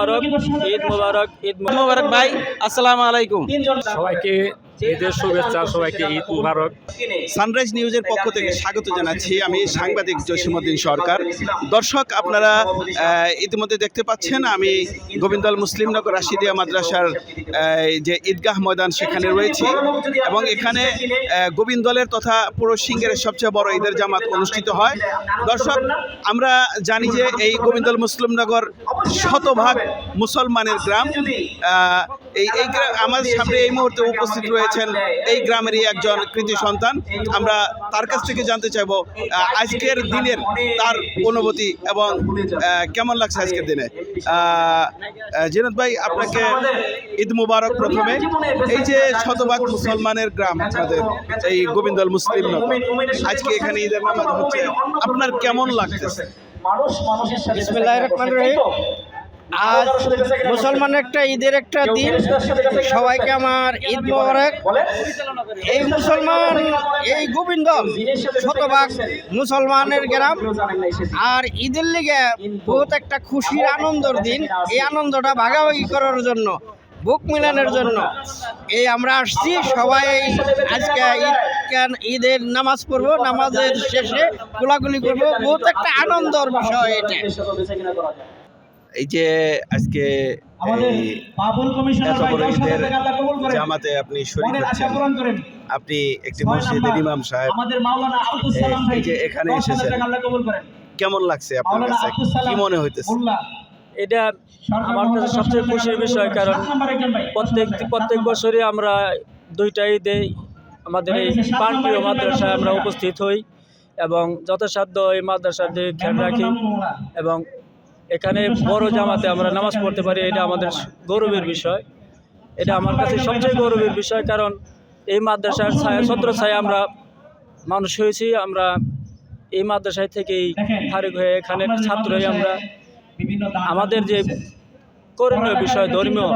মোবারক ঈদ মোবারক। ঈদ মোবারক। মোবারক ভাই আসসালামু আলাইকুম। সবাইকে ঈদের শুভেচ্ছা সবাইকে ঈদ মুবারক। সানরাইজ নিউজের পক্ষ থেকে স্বাগত জানাচ্ছি আমি সাংবাদিক জসিমুদ্দিন সরকার। দর্শক আপনারা ইতিমধ্যে দেখতে পাচ্ছেন আমি গোবিন্দল মুসলিমনগর রাশিদিয়া মাদ্রাসার যে ঈদগাহ ময়দান সেখানে রয়েছি। এবং এখানে গোবিন্দলের তথা পুরো সিংহের সবচেয়ে বড় ঈদের জামাত অনুষ্ঠিত হয়। দর্শক আমরা জানি যে এই গোবিন্দল মুসলিমনগর শতভাগ মুসলমানের গ্রাম। এই এই আমাদের সামনে এই মুহূর্তে উপস্থিত রয়েছেন এই গ্রামেরই একজন কৃতি সন্তান। আমরা তার কাছ থেকে জানতে চাইব আজকের দিনের তার অনুভূতি এবং কেমন লাগছে আজকের দিনে? আহ, ভাই আপনাকে ঈদ মুবারক প্রথমে। এই যে শতভাগ মুসলমানের গ্রাম আপনাদের এই গোবিন্দল মুসলিম নগর আজকে এখানে ঈদের নামাজ হচ্ছে। আপনার কেমন লাগতেছে? বিসমিল্লাহির রহমানির রহিম। আজ মুসলমান একটা ঈদের একটা দিন সবাইকে আমার ঈদ মোবারক। এই মুসলমান এই গোবিন্দ শতভাগ মুসলমানের গ্রাম। আর ঈদের লিগে বহুত একটা খুশির আনন্দর দিন। এই আনন্দটা ভাগাভাগি করার জন্য বুক মিলানোর জন্য। এই আমরা আসছি সবাই আজকে ঈদ কেন- ঈদের নামাজ পড়ব। নামাজের শেষে গোলাগুলি করব। বহুত একটা আনন্দর বিষয় এটা। এই যে আজকে জামাতে আপনি শরীক হচ্ছেন। আপনি একটি মসজিদের ইমাম সাহেব। এই- যে এখানে এসেছেন। কেমন লাগছে আপনার কাছে? কি মনে হইতেছে? এটা আমার কাছে সবচেয়ে খুশির বিষয় কারণ প্রত্যেক প্রত্যেক বছরই আমরা দুইটা ঈদে আমাদের এই প্রাণপ্রিয় মাদ্রাসায় আমরা উপস্থিত হই এবং যথাসাধ্য এই মাদ্রাসার দিকে খেয়াল রাখি এবং এখানে বড় জামাতে আমরা নামাজ পড়তে পারি এটা আমাদের গৌরবের বিষয়। এটা আমার কাছে সবচেয়ে গৌরবের বিষয় কারণ এই মাদ্রাসার ছায়া ছত্র ছায়া আমরা মানুষ হয়েছি আমরা এই মাদ্রাসায় থেকেই ফারিক হয়ে এখানে ছাত্র হয়ে আমরা। আমাদের যে করণীয় বিষয় ধর্মীয়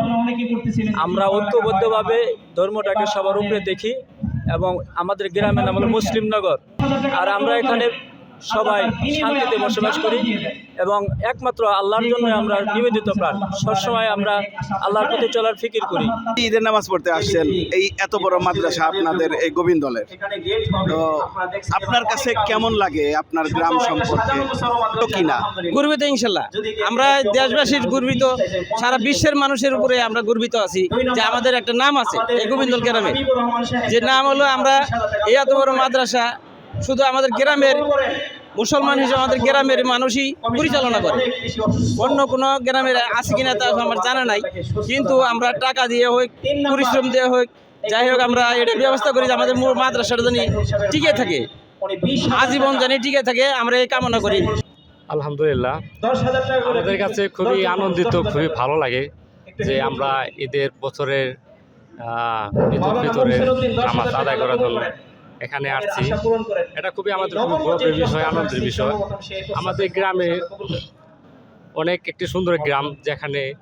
আমরা ঐক্যবদ্ধভাবে ধর্মটাকে সবার উপরে দেখি এবং আমাদের গ্রামের নাম হলো মুসলিমনগর আর আমরা এখানে সবাই শান্তিতে বসবাস করি। এবং একমাত্র আল্লাহর জন্য আমরা নিবেদিত প্রাণ। সবসময় আমরা আল্লাহর প্রতি চলার ফিকির করি। ঈদের নামাজ পড়তে আসছেন। এই এত বড় মাদ্রাসা আপনাদের এই গোবিন্দলের তো আপনার কাছে কেমন লাগে আপনার গ্রাম সম্পর্কে? তো কিনা গর্বিত ইনশাল্লাহ। আমরা দেশবাসীর গর্বিত। সারা বিশ্বের মানুষের উপরে আমরা গর্বিত আছি যে আমাদের একটা নাম আছে এই গোবিন্দল গ্রামে। যে নাম হলো আমরা এই এত বড় মাদ্রাসা শুধু আমাদের গ্রামের মুসলমান হিসেবে আমাদের গ্রামের মানুষই পরিচালনা করে। অন্য কোনো গ্রামের আছে কিনা তা আমার জানা নাই। কিন্তু আমরা টাকা দিয়ে হোক, পরিশ্রম দিয়ে হোক, যাই হোক, আমরা এটা ব্যবস্থা করি যে আমাদের মূল মাদ্রাসাটা জানি টিকে থাকে। আজীবন জানি টিকে থাকে, আমরা এই কামনা করি। আলহামদুলিল্লাহ, আমাদের কাছে খুবই আনন্দিত, খুবই ভালো লাগে যে আমরা ঈদের বছরের ফিতরের নামাজ আদায় করার জন্য এখানে আসছি। এটা খুবই আমাদের খুবই গর্বের বিষয় আনন্দের বিষয়। আমাদের গ্রামে অনেক একটি সুন্দর গ্রাম যেখানে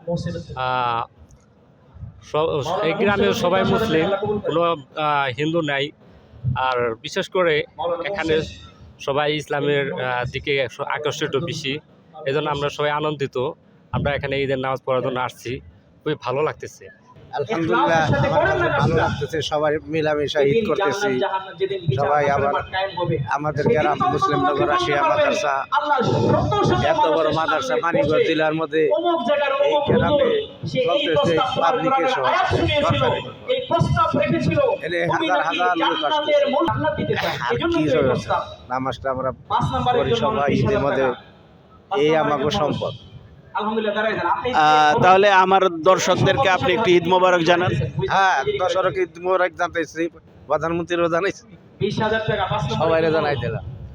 সব- এই গ্রামে সবাই মুসলিম কোনো হিন্দু নাই। আর বিশেষ করে এখানে সবাই ইসলামের দিকে আকর্ষিত বেশি। এই আমরা সবাই আনন্দিত। আমরা এখানে ঈদের নামাজ পড়ার জন্য আসছি। খুবই ভালো লাগতেছে। আলহামদুলিল্লাহ ভালো লাগতেছে সবাই মিলামিশা ঈদ করতেছি। সবাই আবার আমাদের গ্রাম মুসলিম নগর আসিয়া মাদ্রাসা। এত বড় মাদ্রাসা মানিকগঞ্জ জেলার মধ্যে এই গ্রামে চলতেছে পাবলিকের এনে হাজার হাজার লোক সমস্যা নামাজটা আমরা করি সবাই ঈদের মধ্যে এই আমাকে সম্পদ। তাহলে আমার দর্শকদেরকে আপনি একটু ঈদ মোবারক জানান। হ্যাঁ দর্শক ঈদ মোবারক জানতেছি প্রধানমন্ত্রীরও জানাইছি। সবাই জানাই দিলাম।